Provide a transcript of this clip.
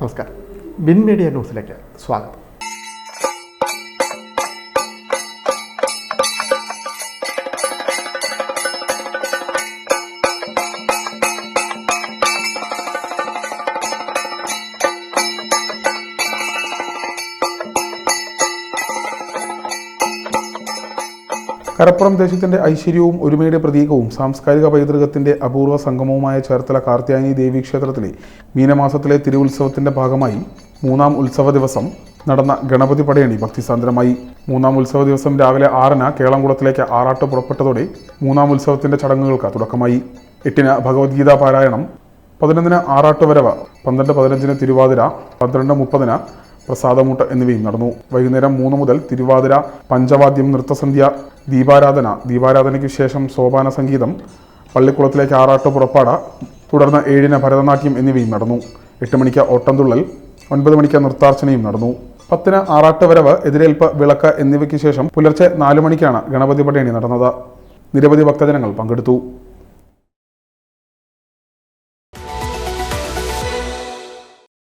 നമസ്കാരം. Bin media ന്യൂസിലേക്ക് സ്വാഗതം. കരപ്പുറം ദേശത്തിന്റെ ഐശ്വര്യവും ഒരുമയുടെ പ്രതീകവും സാംസ്കാരിക പൈതൃകത്തിന്റെ അപൂർവ സംഗമവുമായ ചേർത്തല കാർത്യായനി ദേവി ക്ഷേത്രത്തിലെ മീനമാസത്തിലെ തിരുവുത്സവത്തിന്റെ ഭാഗമായി മൂന്നാം ഉത്സവ ദിവസം നടന്ന ഗണപതി പടയണി ഭക്തിസാന്ദ്രമായി. മൂന്നാം ഉത്സവ ദിവസം രാവിലെ ആറിന് കേളംകുളത്തിലേക്ക് ആറാട്ട് പുറപ്പെട്ടതോടെ മൂന്നാം ഉത്സവത്തിന്റെ ചടങ്ങുകൾക്ക് തുടക്കമായി. എട്ടിന് ഭഗവത്ഗീത പാരായണം പതിനൊന്നിന് ആറാട്ട് വരവ് പന്ത്രണ്ട് പതിനഞ്ചിന് തിരുവാതിര പന്ത്രണ്ട് മുപ്പതിന് പ്രസാദമൂട്ട് എന്നിവയും നടന്നു. വൈകുന്നേരം മൂന്ന് മുതൽ തിരുവാതിര പഞ്ചവാദ്യം നൃത്തസന്ധ്യ ദീപാരാധന. ദീപാരാധനയ്ക്ക് ശേഷം സോപാന സംഗീതം പള്ളിക്കുളത്തിലേക്ക് ആറാട്ട് പുറപ്പാട തുടർന്ന് ഏഴിന് ഭരതനാട്യം എന്നിവയും നടന്നു. എട്ട് മണിക്ക് ഓട്ടംതുള്ളൽ ഒൻപത് മണിക്ക് നൃത്താർച്ചനയും നടന്നു. പത്തിന് ആറാട്ട് വരവ് എതിരേൽപ്പ് വിളക്ക് എന്നിവയ്ക്ക് ശേഷം പുലർച്ചെ നാലു മണിക്കാണ് ഗണപതി പടയണി നടന്നത്. നിരവധി ഭക്തജനങ്ങൾ പങ്കെടുത്തു.